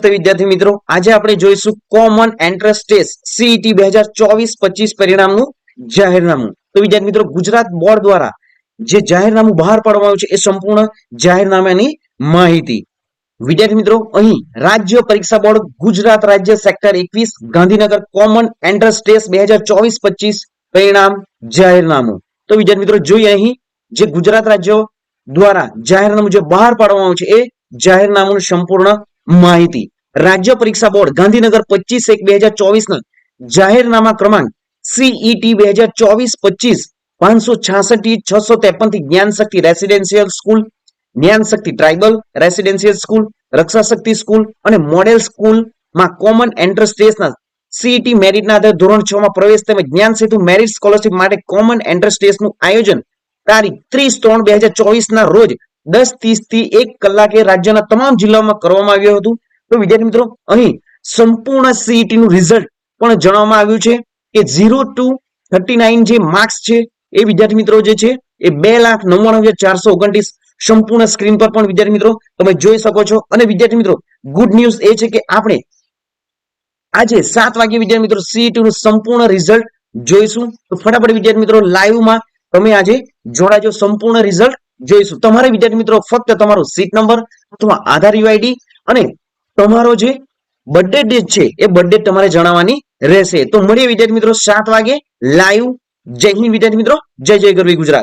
વિદ્યાર્થી મિત્રો. આજે આપણે જોઈશું કોમન એન્ટ્રન્સ ટેસ્ટ સીઈટી બે હજાર ચોવીસ પચીસ પરિણામનું જાહેરનામું. તો વિદ્યાર્થી મિત્રો, ગુજરાત બોર્ડ દ્વારા જે જાહેરનામું બહાર પાડવામાં આવ્યું છે, એ સંપૂર્ણ જાહેરનામાની માહિતી. વિદ્યાર્થી મિત્રો, અહીં રાજ્ય પરીક્ષા બોર્ડ, ગુજરાત રાજ્ય સેક્ટર એકવીસ, ગાંધીનગર કોમન એન્ટ્રન્સ ટેસ્ટ બે હજાર ચોવીસ પચીસ પરિણામ જાહેરનામું. તો વિદ્યાર્થી મિત્રો, જોઈએ અહીં જે ગુજરાત રાજ્ય દ્વારા જાહેરનામું જે બહાર પાડવામાં આવ્યું છે, એ જાહેરનામું સંપૂર્ણ માહિતી. રાજ્ય પરીક્ષા બોર્ડ ગાંધીનગર પચીસ એક બે હજાર ચોવીસ ના જાહેરનામા ક્રમાંક સીઈટી બે હજાર ચોવીસ પચીસ પાંચસો છાસઠ છસો ત્રેપનથી જ્ઞાન Shakti residential school Gyan Shakti tribal residential school Raksha Shakti school અને મોડેલ સ્કૂલમાં કોમન એન્ટ્રન્સ ટેસ્ટના સીઈટી મેરિટના આધારે ધોરણ છ માં પ્રવેશ તેમજ જ્ઞાન સેતુ મેરિટ સ્કોલરશિપ માટે કોમન એન્ટ્રન્સ ટેસ્ટનું આયોજન તારીખ ત્રીસ ત્રણ બે હજાર ચોવીસ ના રોજ દસ, ત્રીસથી એક કલાકે રાજ્યના તમામ જિલ્લાઓમાં કરવામાં આવ્યું હતું. તો વિદ્યાર્થી મિત્રો, અહીં સંપૂર્ણ સીઈટી નું રિઝલ્ટ પણ જણાવવામાં આવ્યું છે કે ઝીરો ટુ થર્ટી નાઇન જે માર્ક્સ છે એ વિદ્યાર્થી મિત્રો જે છે એ બે લાખ નવ્વાણું હજાર ચારસો ઓગણત્રીસ સંપૂર્ણ સ્ક્રીન પર પણ વિદ્યાર્થી મિત્રો તમે જોઈ શકો છો. અને વિદ્યાર્થી મિત્રો ગુડ ન્યૂઝ એ છે કે આપણે આજે સાત વાગે વિદ્યાર્થી મિત્રો સીઈટી નું સંપૂર્ણ રિઝલ્ટ જોઈશું. તો ફટાફટ વિદ્યાર્થી મિત્રો લાઈવમાં તમે આજે જોડાજો. સંપૂર્ણ રિઝલ્ટ જોઈશું. તમારે વિદ્યાર્થી મિત્રો ફક્ત તમારો સીટ નંબર અથવા આધાર યુઆઈડી અને તમારો જે બર્થડે ડેટ છે, એ બર્થડે તમારે જણાવવાની રહેશે. તો મળીએ વિદ્યાર્થી મિત્રો સાત વાગે લાઈવ જય હિન્દ વિદ્યાર્થી મિત્રો. જય જય ગરવી ગુજરાત.